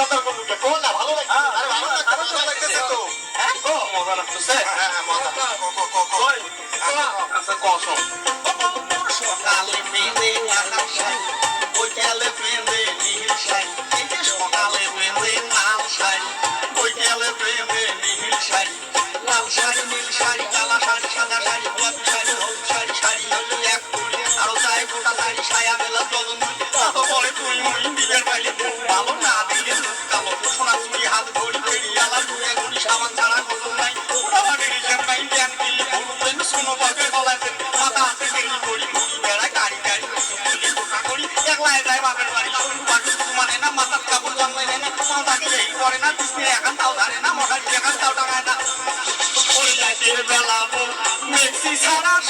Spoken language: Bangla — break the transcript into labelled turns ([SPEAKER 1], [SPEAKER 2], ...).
[SPEAKER 1] মুগাদার কোন লোকে কোন না ভালো লাগছে। আরে ভালো লাগছে তো। হ্যাঁ মজা হ্যাঁ হ্যাঁ মজা কই? আচ্ছা কসম
[SPEAKER 2] সকালে বৈকালে নীল সকালে বৈকালে নীল লাল শাড়ি নীল শাড়ি কালা শাড়ি সাদা শাড়ি গোলাপি শাড়ি হলুদ শাড়ি শাড়ি হলো এক কুড়ি আরও চাই গোটা শাড়ি সায়া বেলা জলন তারপরে তুই মুই দিবের বাইলে MC's hot, I'm